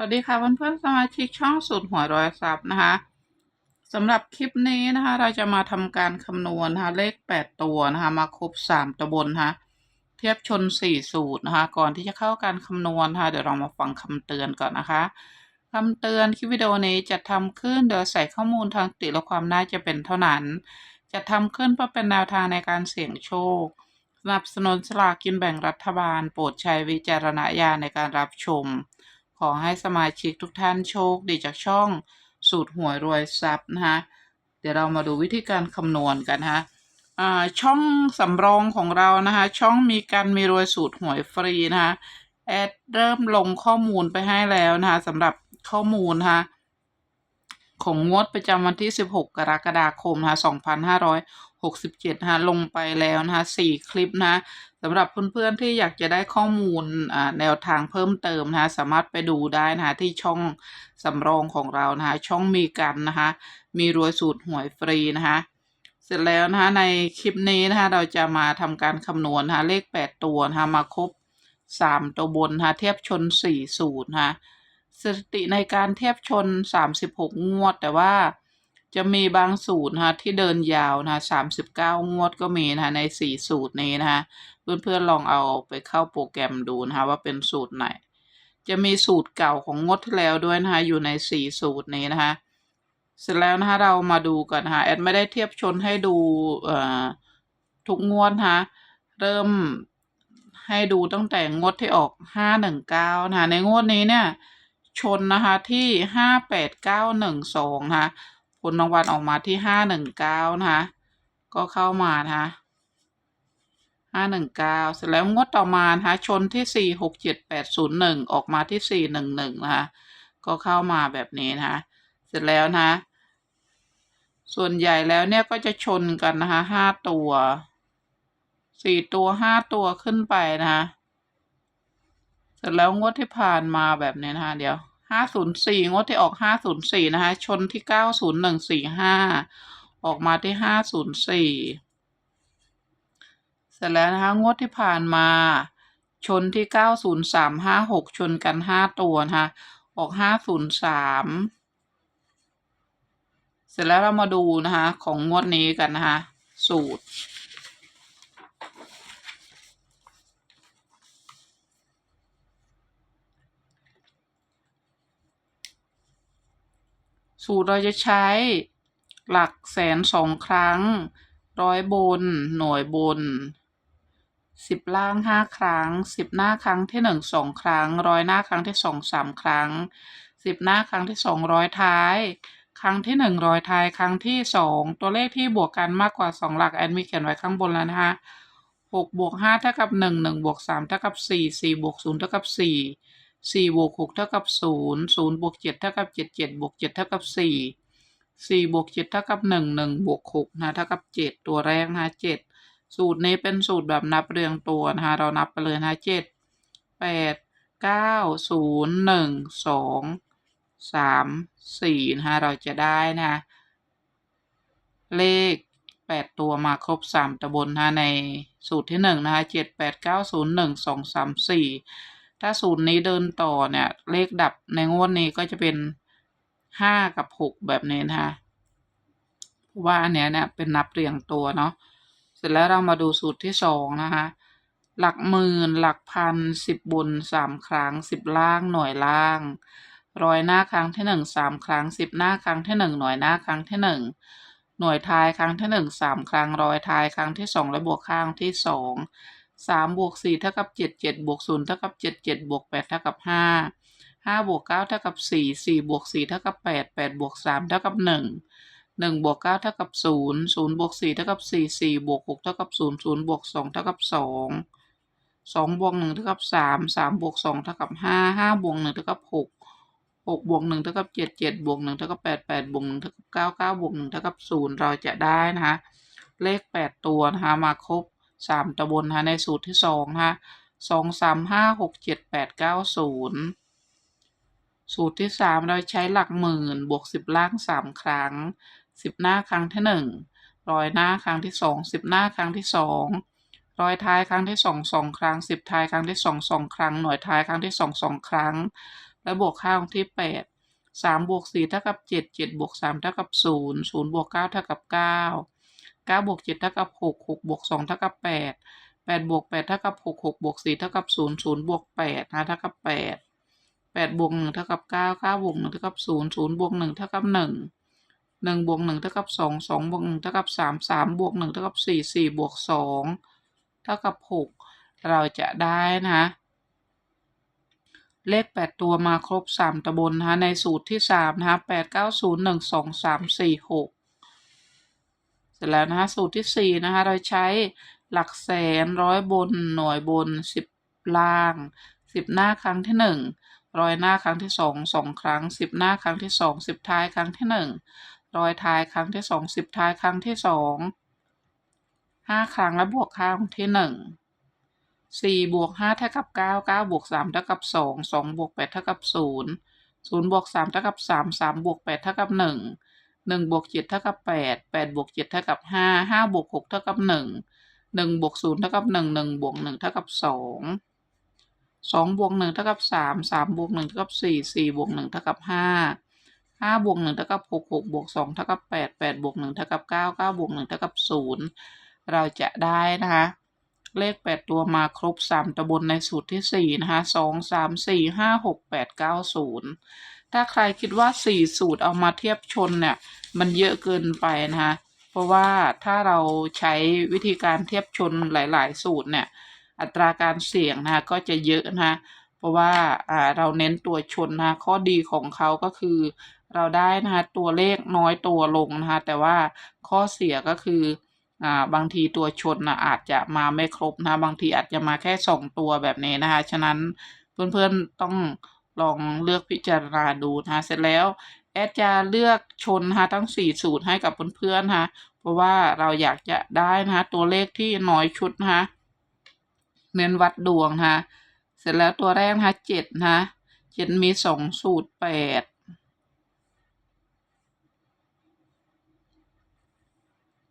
สวัสดีค่ะเพื่อนๆสมาชิกช่องสูตรหัวรอยทรัพย์นะคะสำหรับคลิปนี้นะคะเราจะมาทำการคำนวณนะคะเลขแปดตัวนะคะมาครบสามตัวบนนะคะเทียบชนสี่สูตรนะคะก่อนที่จะเข้าการคำนวณนะคะเดี๋ยวเรามาฟังคำเตือนก่อนนะคะคำเตือนคลิปวิดีโอนี้จะทำขึ้นโดยใส่ข้อมูลทางติและความน่าจะเป็นเท่านั้น จะทำขึ้นเพื่อเป็นแนวทางในการเสี่ยงโชคสนับสนุนสลากกินแบ่งรัฐบาล โปรดใช้วิจารณญาณในการรับชม ขอให้สมาชิกทุกท่านโชคดีจากช่องสูตรหวยรวยทรัพย์นะคะเดี๋ยวเรามาดูวิธีการคำนวณกันนะคะช่องสำรองของเรานะคะ ช่องมีการมีรวยสูตรหวยฟรีนะคะแอดเริ่มลงข้อมูลไปให้แล้วนะคะสำหรับข้อมูลนะคะของงวดประจำวันที่ 16 กรกฎาคมนะคะ2567นะคะลงไปแล้วนะคะ4คลิปนะ สำหรับเพื่อนๆที่อยากจะได้ข้อมูลแนวทางเพิ่มเติมนะคะสามารถไปดูได้นะคะที่ช่องสำรองของเรานะคะช่องมีกันนะคะมีรวยสูตรหวยฟรีนะคะเสร็จแล้วนะคะในคลิปนี้นะคะเราจะมาทำการคำนวณนะคะเลข 8 ตัวนะคะมาครบ 3 ตัวบนนะคะเทียบชน 4 สูตรนะคะสถิติในการเทียบชน 36 งวดแต่ว่า จะมีบางสูตรนะคะที่เดินยาวนะคะ39งวดก็มีนะคะใน4สูตรนี้นะคะเพื่อนๆลองเอาไปเข้าโปรแกรมดูนะคะว่าเป็นสูตรไหน จะมีสูตรเก่าของงวดที่แล้วด้วยนะคะอยู่ในสี่สูตรนี้นะคะเสร็จแล้วนะคะเรามาดูกันนะคะแอดไม่ได้เทียบชนให้ดูทุกงวดนะคะเริ่มให้ดูตั้งแต่งวดที่ออกห้าหนึ่งเก้านะคะในงวดนี้เนี่ยชนนะคะที่ห้าแปดเก้าหนึ่งสองนะคะ ผลรางวัลออกมาที่ห้าหนึ่งเก้านะคะก็เข้ามานะคะห้าหนึ่งเก้าเสร็จแล้วงวดต่อมานะคะชนที่สี่หกเจ็ดแปดศูนย์หนึ่งออกมาที่สี่หนึ่งหนึ่งนะคะก็เข้ามาแบบนี้นะคะเสร็จแล้วนะคะส่วนใหญ่แล้วเนี่ยก็จะชนกันนะคะห้าตัวสี่ตัวห้าตัวขึ้นไปนะคะเสร็จแล้วงวดที่ผ่านมาแบบนี้นะคะเดี๋ยว ห้าศูนย์สี่งวดที่ออกห้าศูนย์สี่นะคะ ชนที่เก้าศูนย์หนึ่งสี่ห้าออกมาที่ห้าศูนย์สี่เสร็จแล้วนะคะ งวดที่ผ่านมา ชนที่เก้าศูนย์สามห้าหกชนกันห้าตัวนะคะ ออกห้าศูนย์สามเสร็จแล้วเรามาดูนะคะ ของงวดนี้กันนะคะ สูตร สูตรเราจะใช้หลักแสนสองครั้ง ร้อยบน หน่วยบนสิบล่างห้าครั้งสิบหน้าครั้งที่หนึ่งสองครั้ง ร้อยหน้าครั้งที่สองสามครั้งสิบหน้าครั้งที่สองร้อยท้าย ครั้งที่หนึ่งร้อยท้าย ครั้งที่สองตัวเลขที่บวกกันมากกว่าสองหลักแอดมิเขียนไว้ข้างบนแล้วนะคะหกบวกห้าเท่ากับหนึ่งหนึ่งบวกสามเท่ากับสี่สี่บวกศูนย์เท่ากับสี่ 4บวก6เท่ากับ 0 0บวก7เท่ากับ 7 7บวก7เท่ากับ 4 4บวก7เท่ากับ 1 1บวก6นะเท่ากับ 7 ตัวแรกนะ7สูตรนี้เป็นสูตรแบบนับเรียงตัวนะคะเรานับไปเลยนะ7 8 9 0 1 2 3 4นะคะเราจะได้นะเลข 8 ตัวมาครบ 3ตะบนนะในสูตรที่ 1 นะคะ7 8 9 0 1 2 3 4 ถ้าศูนย์นี้เดินต่อเนี่ย เลขดับในงวดนี้ก็จะเป็นห้ากับหกแบบนี้นะคะว่าอันเนี้ยเนี่ยเป็นนับเรียงตัวเนาะเสร็จแล้วเรามาดูสูตรที่สองนะคะ หลักหมื่นหลักพันสิบบนสามครั้งสิบล่างหน่วยล่างร้อยหน้าครั้งที่หนึ่งสามครั้งสิบหน้าครั้งที่หนึ่งหน่วยหน้าครั้งที่หนึ่งหน่วยท้ายครั้งที่หนึ่งสามครั้งร้อยท้ายครั้งที่สองและบวกข้างที่สอง สามบวกสี่เท่ากับเจ็ดเจ็ดบวกศูนย์เท่ากับเจ็ดเจ็ดบวกแปดเท่ากับห้าห้าบวกเก้าเท่ากับสี่สี่บวกสี่เท่ากับแปดแปดบวกสามเท่ากับหนึ่งหนึ่งบวกเก้าเท่ากับศูนย์ศูนย์บวกสี่เท่ากับสี่สี่บวกหกเท่ากับศูนย์ศูนย์บวกสองเท่ากับสองสองบวกหนึ่งเท่ากับสามสามบวกสองเท่ากับห้าห้าบวกหนึ่งเท่ากับหกหกบวกหนึ่งเท่ากับเจ็ดเจ็ดบวกหนึ่งเท่ากับแปดแปดบวกหนึ่งเท่ากับเก้าเก้าบวกหนึ่งเท่ากับศูนย์เราจะได้นะคะเลขแปดตัวนะคะมาครบ สามตะบนนะในสูตรที่สองนะสองสามห้าหกเจ็ดแปดเก้าศูนย์สูตรที่สามเราใช้หลักหมื่นบวกสิบล่างสามครั้งสิบหน้าครั้งที่หนึ่งร้อยหน้าครั้งที่สองสิบหน้าครั้งที่สองร้อยท้ายครั้งที่สองสองครั้งสิบท้ายครั้งที่สองสองครั้งหน่วยท้ายครั้งที่สองสองครั้ง และบวกค่าคงที่แปดสามบวกสี่เท่ากับเจ็ดเจ็ดบวกสามเท่ากับศูนย์ศูนย์บวกเก้าเท่ากับเก้า เก้าบวกเจ็ดเท่ากับหกหกบวกสองเท่ากับแปดแปดบวกแปดเท่ากับหกหกบวกสี่เท่ากับศูนย์ศูนย์บวกแปดนะเท่ากับแปดแปดบวกหนึ่งเท่ากับเก้าเก้าบวกหนึ่งเท่ากับศูนย์ศูนย์บวกหนึ่งเท่ากับหนึ่งหนึ่งบวกหนึ่งเท่ากับสองสองบวกหนึ่งเท่ากับสามสามบวกหนึ่งเท่ากับสี่สี่บวกสองเท่ากับหกเราจะได้นะเลขแปดตัวมาครบสามตะบนนะคะในสูตรที่สามนะคะแปดเก้าศูนย์หนึ่งสองสามสี่หก เสร็จแล้วนะคะสูตรที่สี่นะคะเราใช้หลักแสนร้อยบนหน่วยบนสิบล่างสิบหน้าครั้งที่หนึ่งร้อยหน้าครั้งที่สองสองครั้งสิบหน้าครั้งที่สองสิบท้ายครั้งที่หนึ่งร้อยท้ายครั้งที่สองสิบท้ายครั้งที่สองห้าครั้งและบวกข้างที่หนึ่งสี่บวกห้าเท่ากับเก้าเก้าบวกสามเท่ากับสองสองบวกแปดเท่ากับศูนย์ศูนย์บวกสามเท่ากับสามสามบวกแปดเท่ากับหนึ่ง หนึ่งบวกเจ็ดเท่ากับแปดแปดบวกเจ็ดเท่ากับห้าห้าบวกหกเท่ากับหนึ่งหนึ่งบวกศูนย์เท่ากับหนึ่งหนึ่งบวกหนึ่งเท่ากับสองสองบวกหนึ่งเท่ากับสามสามบวกหนึ่งเท่ากับสี่สี่บวกหนึ่งเท่ากับห้าห้าบวกหนึ่งเท่ากับหกหกบวกสองเท่ากับแปดแปดบวกหนึ่งเท่ากับเก้าเก้าบวกหนึ่งเท่ากับศูนย์เราจะได้นะคะเลขแปดตัวมาครบสามตะบนในสูตรที่สี่นะคะสองสามสี่ห้าหกแปดเก้าศูนย์ ถ้าใครคิดว่าสี่สูตรเอามาเทียบชนเนี่ย มันเยอะเกินไปนะคะเพราะว่าถ้าเราใช้วิธีการเทียบชนหลาย ๆ สูตรเนี่ย อัตราการเสี่ยงนะคะก็จะเยอะนะคะเพราะว่าเราเน้นตัวชนนะคะข้อดีของเขาก็คือ เราได้นะคะตัวเลขน้อยตัวลงนะคะแต่ว่าข้อเสียก็คืออ่าบางทีตัวชนนะอาจจะมาไม่ครบนะบางทีอาจจะมาแค่สองตัวแบบนี้นะคะฉะนั้นเพื่อนๆต้อง ลองเลือกพิจารณาดูนะเสร็จแล้วแอดจะเลือกชนนะทั้งสี่สูตรให้กับเพื่อนๆนะเพราะว่าเราอยากจะได้นะตัวเลขที่น้อยชุดนะเน้นวัดดวงนะเสร็จแล้วตัวแรกนะเจ็ดนะเจ็ดมีสองสูตรแปด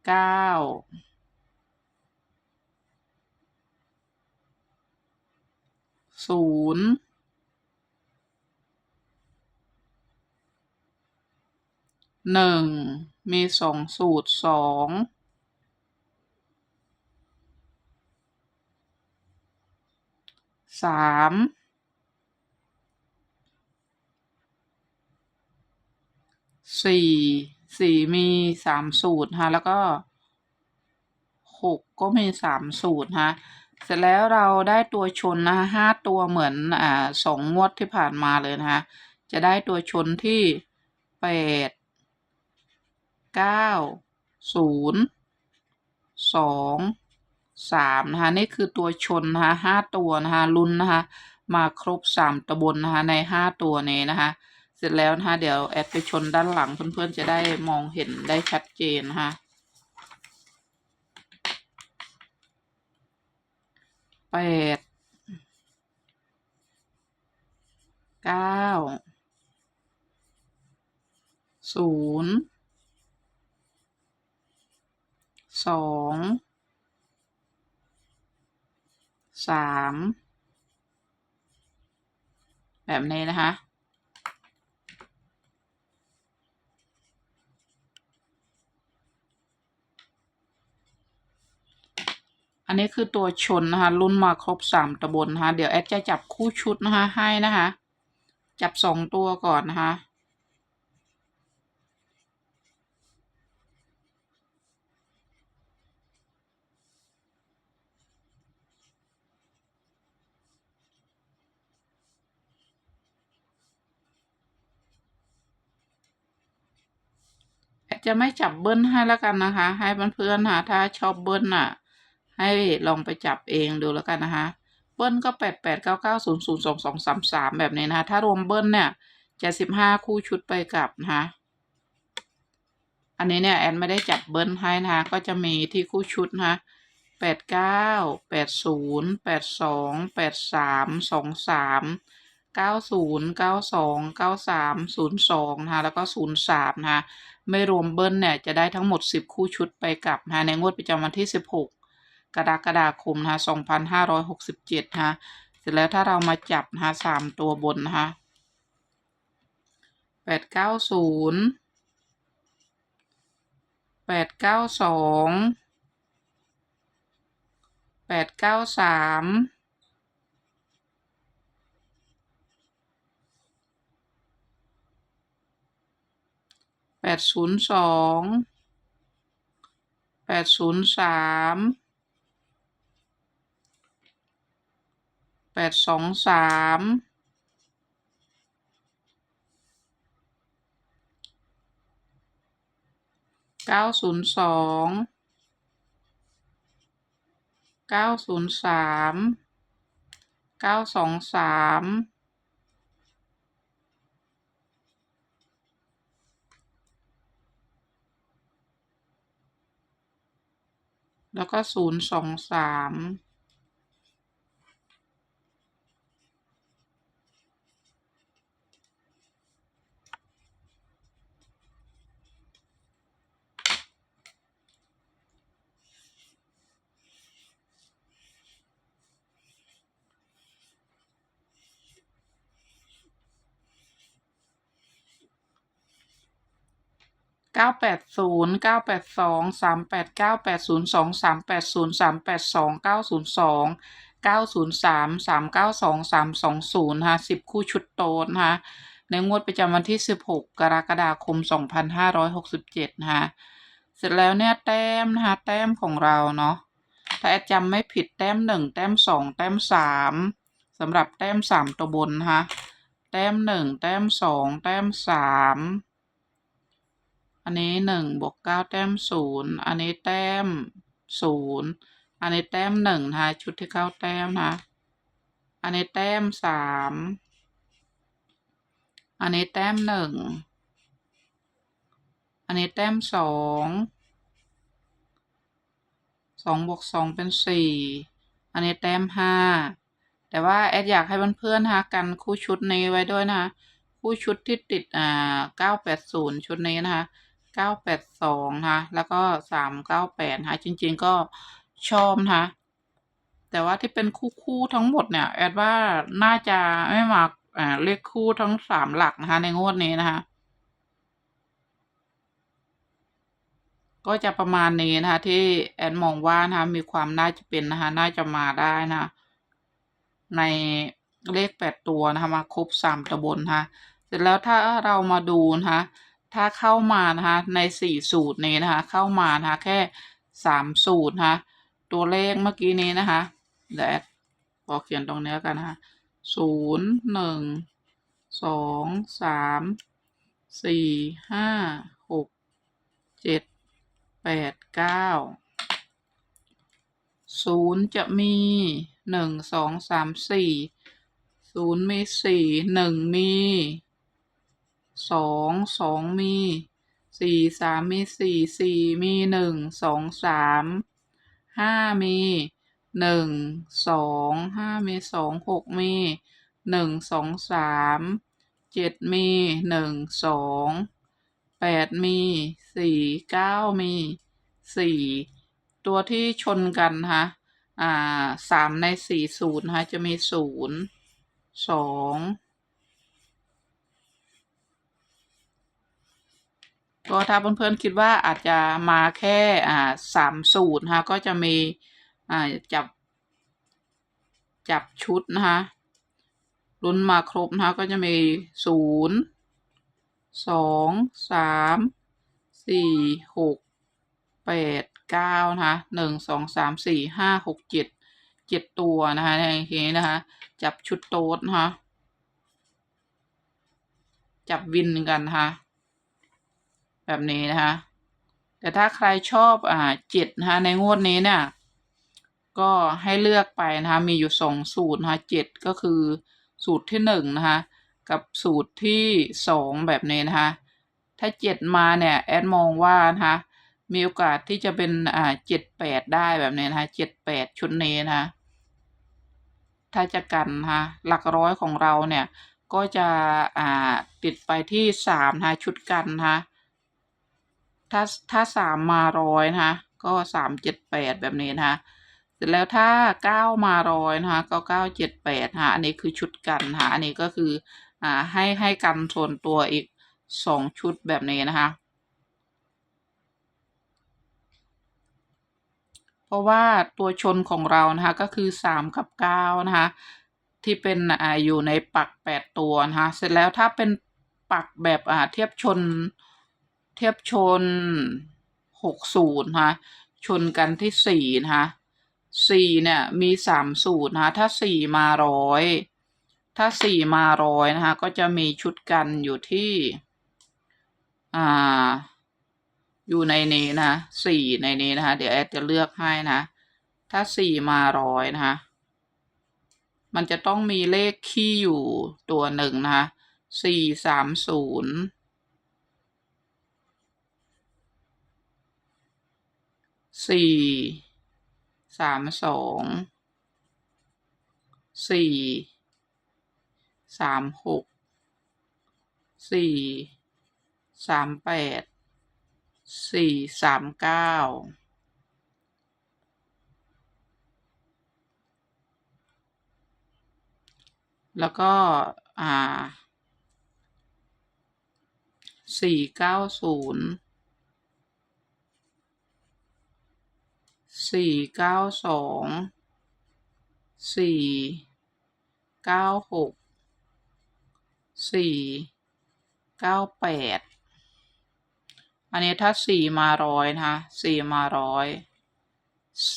เก้าศูนย์ หนึ่งมีสองสูตรสองสามสี่สี่มีสามสูตรฮะแล้วก็หกก็มีสามสูตรฮะเสร็จแล้วเราได้ตัวชนนะห้าตัวเหมือนอ่าสองงวดที่ผ่านมาเลยนะคะจะได้ตัวชนที่แปด เก้าศูนย์สองสามนะคะนี่คือตัวชนนะคะห้าตัวนะคะลุ้นนะคะมาครบสามตะบนนะคะในห้าตัวนี้นะคะเสร็จแล้วนะคะเดี๋ยวแอดไปชนด้านหลังเพื่อนๆจะได้มองเห็นได้ชัดเจนนะคะแปดเก้าศูนย์ สองสามแบบนี้นะคะ อันนี้คือตัวชนนะคะรุ่นมาครบสามตะบนนะคะ เดี๋ยวแอดจะจับคู่ชุดนะคะให้นะคะ จับสองตัวก่อนนะคะ จะไม่จับเบิ้ลให้แล้วกันนะคะ ให้เพื่อนๆค่ะถ้าชอบเบิ้ลน่ะ ให้ลองไปจับเองดูแล้วกันนะคะ เบิ้ลก็แปดแปดเก้าเก้าศูนย์ศูนย์สองสองสามสามแบบนี้นะคะ ถ้ารวมเบิ้ลเนี่ยจะสิบห้าคู่ชุดไปกลับนะคะ อันนี้เนี่ยแอนไม่ได้จับเบิ้ลให้นะคะ ก็จะมีที่คู่ชุดนะคะแปดเก้าแปดศูนย์แปดสองแปดสามสองสามเก้าศูนย์เก้าสองเก้าสามศูนย์สองนะคะแล้วก็ศูนย์สามนะคะ ไม่รวมเบิ้ลเนี่ยจะได้ทั้งหมด 10 คู่ชุดไปกลับนะในงวดประจำวันที่ 16 กรกฎาคมนะ2567นะเสร็จแล้วถ้าเรามาจับนะสามตัวบนนะคะ890 892 893 ดเก้าสองแปดเก้าสามแปดศูนย์สองแปดศูนย์สามแปดสองสามเก้าศูนย์สองเก้าศูนย์สามเก้าสองสาม แล้วก็ศูนย์สองสาม เก้าแปดศูนย์เก้าแปดสองสามแปดเก้าแปดศูนย์สองสามแปดศูนย์สามแปดสองเก้าศูนย์สองเก้าศูนย์สามสามเก้าสองสามสองศูนย์นะคะสิบคู่ชุดโต๊ดนะคะในงวดประจำวันที่สิบหกกรกฎาคมสองพันห้าร้อยหกสิบเจ็ดนะคะ เสร็จแล้วเนี่ยแต้มนะคะแต้มของเราเนาะ ถ้าแอดจำไม่ผิดแต้มหนึ่งแต้มสองแต้มสามสำหรับแต้มสามตัวบนนะคะ แต้มหนึ่งแต้มสองแต้มสาม อันนี้หนึ่งบวกเก้าแต้มศูนย์อันนี้แต้มศูนย์อันนี้แต้มหนึ่งนะคะชุดที่เข้าแต้มนะอันนี้แต้มสามอันนี้แต้มหนึ่งอันนี้แต้มสองสองบวกสองเป็นสี่อันนี้แต้มห้าแต่ว่าแอดอยากให้เพื่อนๆนะคะกันคู่ชุดนี้ไว้ด้วยนะคะ คู่ชุดที่ติดอ่าเก้าแปดศูนย์ชุดนี้นะคะ เก้าแปดสองนะคะแล้วก็สามเก้าแปดนะคะจริง ๆก็ชอบนะคะแต่ว่าที่เป็นคู่คู่ทั้งหมดเนี่ยแอดว่าน่าจะไม่มาอ่าเลขคู่ทั้งสามหลักนะคะในงวดนี้นะคะก็จะประมาณนี้นะคะที่แอดมองว่านะคะมีความน่าจะเป็นนะคะน่าจะมาได้นะะในเลขแปดตัวนะคะมาครบสามตะบนนะคะเสร็จแล้วถ้าเรามาดูนะคะ ถ้าเข้ามานะคะในสี่สูตรนี้นะคะ เข้ามานะคะแค่สามสูตรนะคะตัวเลขเมื่อกี้นี้นะคะเดี๋ยวแอดขอเขียนตรงนี้แล้วกันนะคะศูนย์หนึ่งสองสามสี่ห้าหกเจ็ดแปดเก้าศูนย์จะมีหนึ่งสองสามสี่ศูนย์มีสี่หนึ่งมี สองสองมีสี่สามมีสี่สี่มีหนึ่งสองสามห้ามีหนึ่งสองห้ามีสองหกมีหนึ่งสองสามเจ็ดมีหนึ่งสองแปดมีสี่เก้ามีสี่ตัวที่ชนกันนะคะอ่าสามในสี่ศูนย์นะคะจะมีศูนย์สอง ก็ถ้าเพื่อนๆคิดว่าอาจจะมาแค่อ่าสามสูตรนะคะก็จะมีอ่าจับ จับชุดนะคะลุ้นมาครบนะคะก็จะมีศูนย์สองสามสี่หกแปดเก้านะคะหนึ่งสองสามสี่ห้าหกเจ็ดเจ็ดตัวนะคะในทีนี้นะคะ จับชุดโต๊ดนะคะจับวินกันนะคะ แบบนี้นะคะ แต่ถ้าใครชอบอ่าเจ็ดนะคะในงวดนี้เนี่ย ก็ให้เลือกไปนะคะ มีอยู่สองสูตรนะคะเจ็ดก็คือสูตรที่หนึ่งนะคะ กับสูตรที่สองแบบนี้นะคะ ถ้าเจ็ดมาเนี่ยแอดมองว่านะคะ มีโอกาสที่จะเป็นอ่าเจ็ดแปดได้แบบนี้นะคะเจ็ดแปดชุดนี้นะคะถ้าจะกันนะคะหลักร้อยของเราเนี่ยก็จะอ่าติดไปที่สามนะคะชุดกันนะคะ ถ้าถ้าสามมาร้อยนะคะ ก็สามเจ็ดแปดแบบนี้นะคะเสร็จแล้วถ้าเก้ามาร้อยนะคะก็เก้าเจ็ดแปดนะคะอันนี้คือชุดกันนะคะอันนี้ก็คืออ่าให้ให้กันส่วนตัวอีกสองชุดแบบนี้นะคะ เพราะว่าตัวชนของเรานะคะก็คือสามกับเก้านะคะที่เป็นอ่าอยู่ในปักแปดตัวนะคะเสร็จแล้วถ้าเป็นปักแบบอ่าเทียบชน เทียบชนหกศูนย์นะคะชนกันที่สี่นะคะสี่เนี่ยมีสามสูตรนะคะถ้าสี่มาร้อยถ้าสี่มาร้อยนะคะก็จะมีชุดกันอยู่ที่อ่าอยู่ในนี้นะสี่ในนี้นะคะเดี๋ยวแอดจะเลือกให้นะถ้าสี่มาร้อยนะคะมันจะต้องมีเลขคี่อยู่ตัวหนึ่งนะคะสี่สามศูนย์ สี่สามสองสี่สามหกสี่สามแปดสี่สามเก้าแล้วก็ อ่าสี่เก้าศูนย์ สี่เก้าสองสี่เก้าหกสี่เก้าแปดอันนี้ถ้าสี่มาร้อยนะคะสี่มาร้อย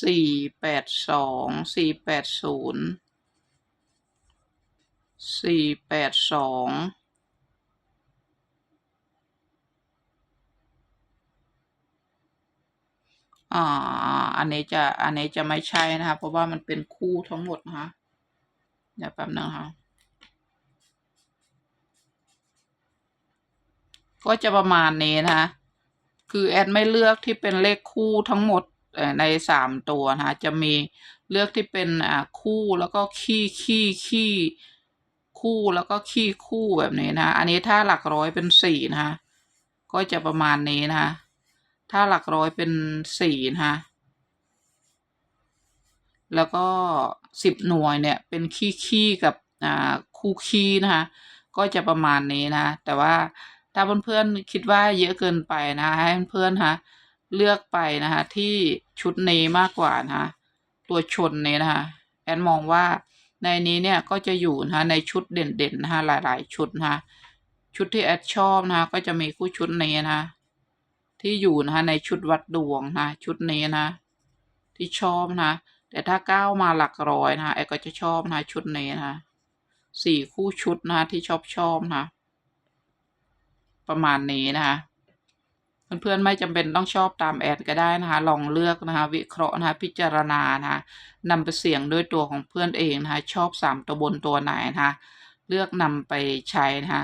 สี่แปดสองสี่แปดศูนย์สี่แปดสอง อ่าอันนี้จะอันนี้จะไม่ใช่นะคะ เพราะว่ามันเป็นคู่ทั้งหมดนะคะเดี๋ยวแป๊บนึงค่ะก็จะประมาณนี้นะคะคือแอดไม่เลือกที่เป็นเลขคู่ทั้งหมดในสามตัวนะคะจะมีเลือกที่เป็นอ่าคู่แล้วก็ขี้ขี้ขี้คู่แล้วก็ขี้คู่แบบนี้นะ อันนี้ถ้าหลักร้อยเป็นสี่นะคะก็จะประมาณนี้นะคะ ถ้าหลักร้อยเป็นสี่นะคะแล้วก็สิบหน่วยเนี่ยเป็นขี้ขี้กับอ่าคู่ขี้นะคะก็จะประมาณนี้นะ แต่ว่าถ้าเพื่อนๆคิดว่าเยอะเกินไปนะให้เพื่อนๆฮะเลือกไปนะคะที่ชุดนี้มากกว่านะคะตัวชนนี้นะคะแอนมองว่าในนี้เนี่ยก็จะอยู่นะคะในชุดเด่นๆนะคะหลายๆ ชุดนะคะชุดที่แอดชอบนะคะก็จะมีคู่ชุดนี้นะคะ ที่อยู่นะคะในชุดวัดดวงนะชุดนี้นะ ที่ชอบนะแต่ถ้าก้าวมาหลักร้อยนะแอก็จะชอบนะชุดนี้นะสี่คู่ชุดนะที่ชอบชอบนะประมาณนี้นะคะเพื่อนๆไม่จำเป็นต้องชอบตามแอดก็ได้นะคะ ลองเลือกนะคะวิเคราะห์นะคะพิจารณานะคะนำไปเสี่ยงด้วยตัวของเพื่อนเองนะคะชอบสามตัวบนตัวไหนนะคะเลือกนำไปใช้นะคะ